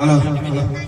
Hello, hello.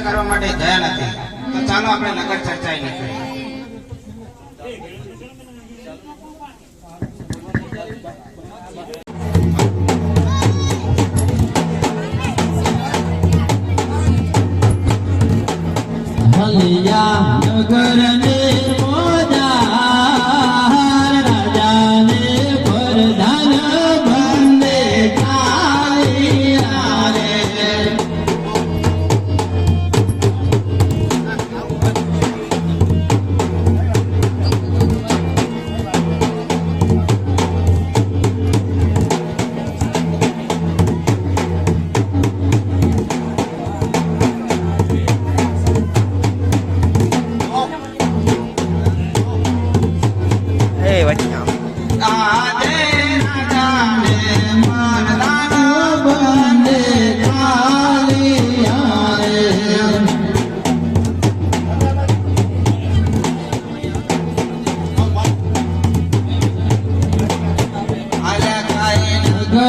ચર્ચા કરવા માટે ગયા નથી. તો ચાલો આપણે નગર ચર્ચા નીકળીએ. હલિયા નગર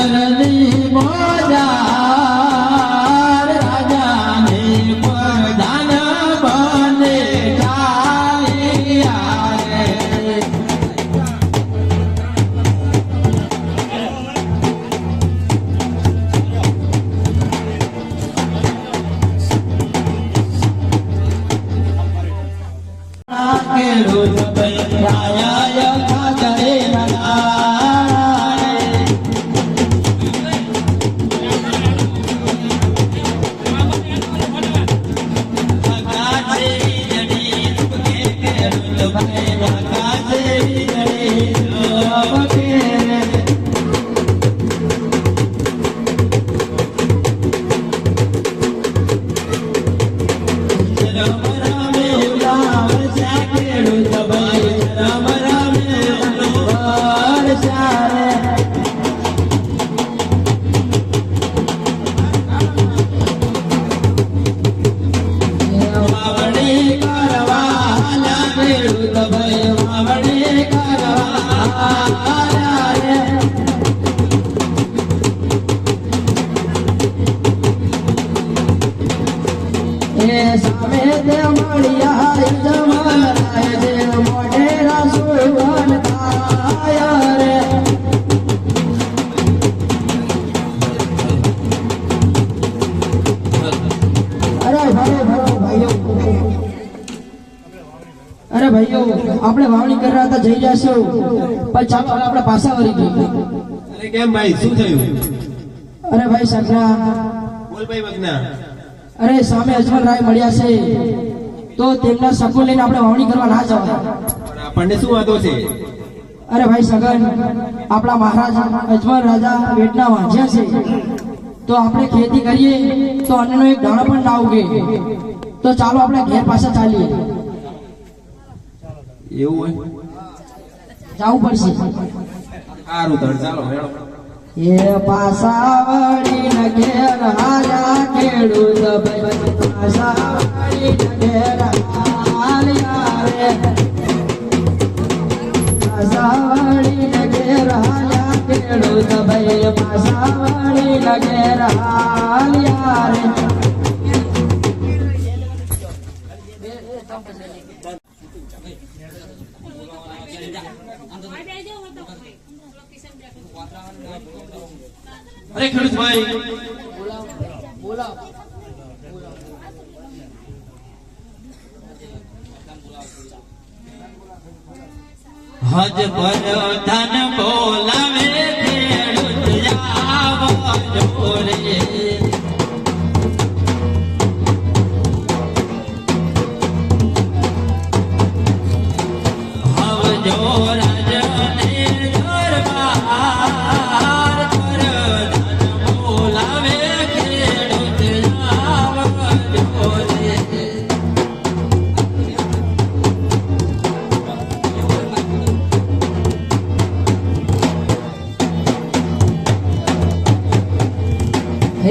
na na চাই જઈ જશું. પણ ચાલો આપણે પાછા વળી ગઈ અરે કેમ ભાઈ શું થયું? અરે ભાઈ સગરા બોલ ભાઈ વગના અરે સામે અજમલ રાય મળ્યા છે. તો તેમના સગો લઈને આપણે વાવણી કરવા ના જવાય આપણને શું વાંધો છે? અરે ભાઈ સગન આપણા મહારાજ અજમલ રાજા વેટના વાંચ્યા છે. તો આપણે ખેતી કરીએ તો અન્નનો એક દાણો પણ ના ઉગે. તો ચાલો આપણે ઘેર પાછા ચાલીએ. એવું હોય? જવું પડશે. સારું તણ ચાલો એ પાસાવડી ન ઘેર હાલ્યા ખેડૂત પાસાવડી ન ઘેર હાલ્યા રે. પાસાવડી ન ઘેર હાલ્યા ખેડૂત ભાઈ પાસાવડી ન ઘેર હાલ્યા રે. અરે ખેડૂત ભાઈ. હજ પર ધન બોલાવે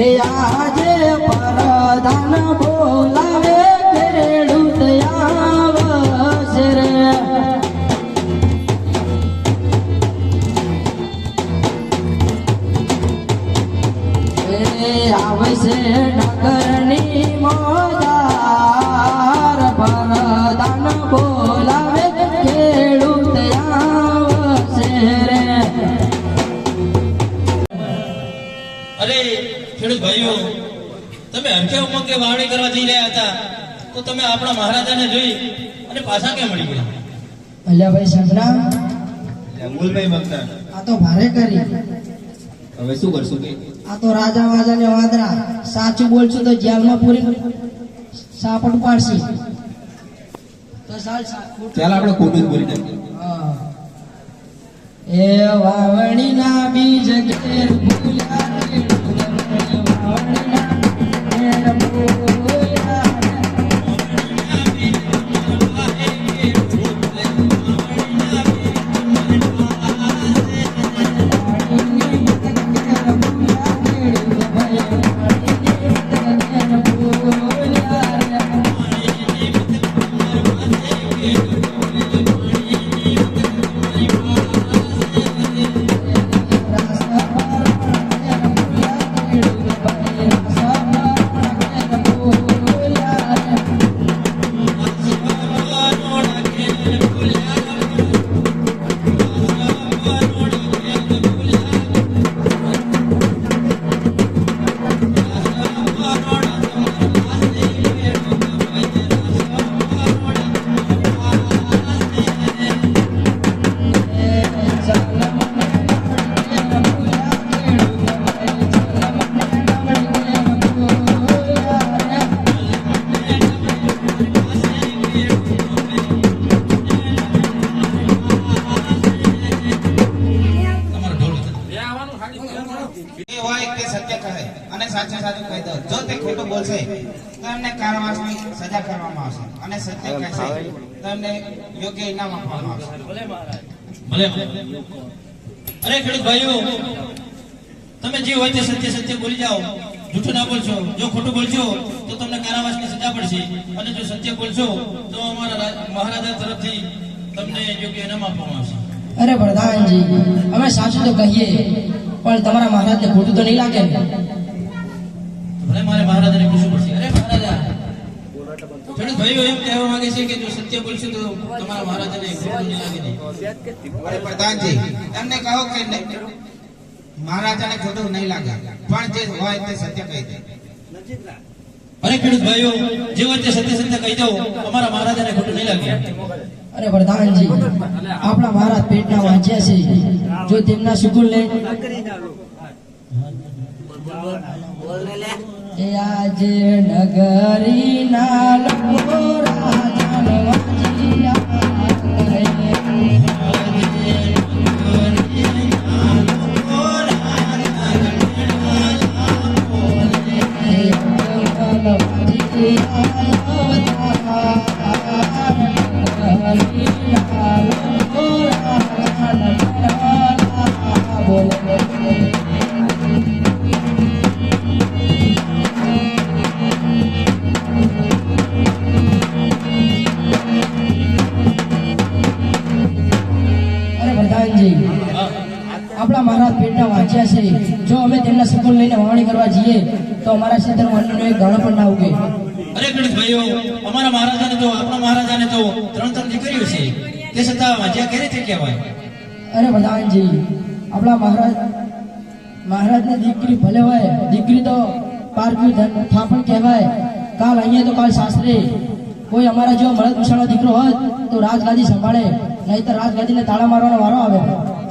હે આજે પરધાન ઉમંગે વાવણી કરવા જઈ રહ્યા હતા તો તમે આપણા મહારાજાને જોઈ અને પાછા કેમ મળી ગયા? અલ્યાભાઈ અમૂલભાઈ બોલ આ તો ભારે કરી. હવે શું કરશું કે? આ તો રાજા વાજા ને વાદરા. સાચું બોલશું તો જેલમાં પૂરી સાપટ પાડશે તો ચાલ ચાલ આપણે ખોટું બોલી નાખીએ એ વાવણી ના બીજ કે ભૂલ્યા કહે અને સાચે સાચું કહી દો જો તે ખોટું બોલશે તો એમને કારાવાસની સજા કરવામાં આવશે. અને સત્ય કહેશે તો એમને યોગ્ય ઇનામ આપવામાં આવશે. ભલે ભલે. અરે ખેડૂત ભાઈઓ તમે જે હોય તે સત્ય સત્ય બોલી જાઓ. જૂઠું ના બોલશો. જો ખોટું બોલશો તો તમને કારાવાસની સજા પડશે. અને જો સત્ય બોલશો તો અમારા મહારાજા તરફથી તમને યોગ્ય ઇનામ આપવામાં આવશે. અરે પ્રધાનજી અમે સાચું તો કહીએ. પણ તમારા મહારાજને ખોટું તો નહીં લાગે ને? ભલે મારે મહારાજાને પૂછવું પડશે. અરે મહારાજા ખેડૂત ભાઈઓ એમ કહેવા માંગે છે કે જો સત્ય બોલશો તો તમારા મહારાજાને ખોટું નહીં લાગે નહીં અરે પ્રધાનજી એમને કહો કે મહારાજાને ખોટું નહીં લાગે. પણ જે હોય તે સત્ય કહી દે. અરે ખેડૂત ભાઈઓ જે હોય તે સત્ય સત્ય કહી દો. અમારા મહારાજાને ખોટું નહીં લાગે. અરે પ્રધાનજી આપણા મહારાજ પેટના વાંચ્યા છે. જો તેમના સુકુલ ને એ આજે નગરી ના તો અમારા ક્ષેત્ર એક દાણો પણ ના ઉગે. અરે ખેડૂત ભાઈઓ અમારા મહારાજાને તો આપણા મહારાજાને તો ત્રણ ત્રણ દીકરીઓ છે. તે છતાં વાંચ્યા કેવી રીતે કહેવાય અરે પ્રધાનજી આપણા મહારાજ મહારાજની દીકરી ભલે હોય દીકરી તો પારકી ધન થાપણ કહેવાય. કાલ અહીંયા તો કાલ શાસ્ત્રી કોઈ અમારા જેવો મળદ ભૂષણનો દીકરો હોત તો રાજગાદી સંભાળે. નહીં તો રાજગાદીને તાળા મારવાનો વારો આવે.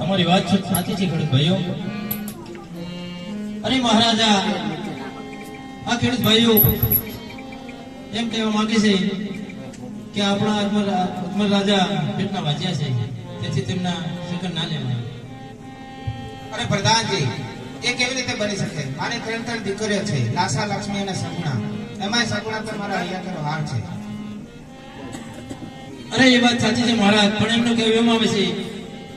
તમારી વાત સાચી છે ભાઈઓ. અરે મહારાજા આ ખેડૂત ભાઈઓ એમ કહેવા માંગે છે કે આપણા અકબર રાજા પેટના વાજ્યા છે. તેથી તેમના શુકન ના લેવાય. અરે પ્રધાનજી એ કેવી રીતે બની શકે? મારે ત્રણ ત્રણ દીકરીઓ છે લાસા લક્ષ્મી અને સગુણા. એમાં સગુણા તો મારા અહીંયા કરો હાર છે. અરે એ વાત સાચી છે મહારાજ પણ એમનું કહેવું એમ આવે છે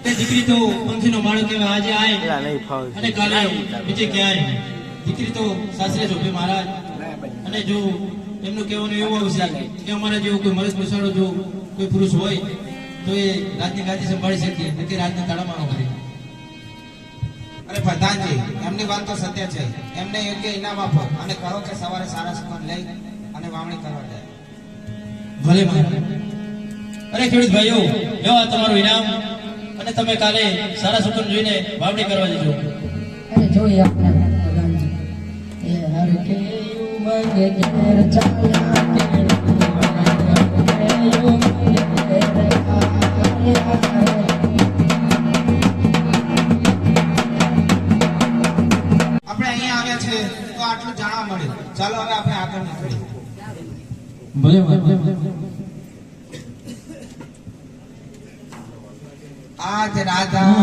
કે દીકરી તો પંખીનો માળો કહેવાય આજે આય અને કાલે બીજે ક્યાંય. દીકરી તો સાસરે જોબે મહારાજ. અને જો એમનું કહેવાનું એવું આવશે કે અમારા જેવો કોઈ મરદ બેસાડો જો કોઈ પુરુષ હોય તો એ રાજની ગાદી સંભાળી શકીએ નથી રાજના તાળામાં આવે અરે પ્રધાનજી એમની વાત તો સત્ય છે. એમને યોગ્ય ઇનામ આપો અને કહો કે સવારે સારા સુગંધ લઈ અને વાવણી કરવા જાય. ભલે અરે ખેડૂત ભાઈઓ લ્યો આ તમારું ઇનામ અને તમે કાલે સારા સુકન જોઈને વાવણી કરવા જજો. અરે જોઈએ આપણે. કે ઉમંગ ઘેર ચાલ્યા કે ઉમંગ ઘેર તો આટલું જાણવા મળ્યું. ચાલો હવે આપણે આગળ નીકળીએ. આજ રાધાને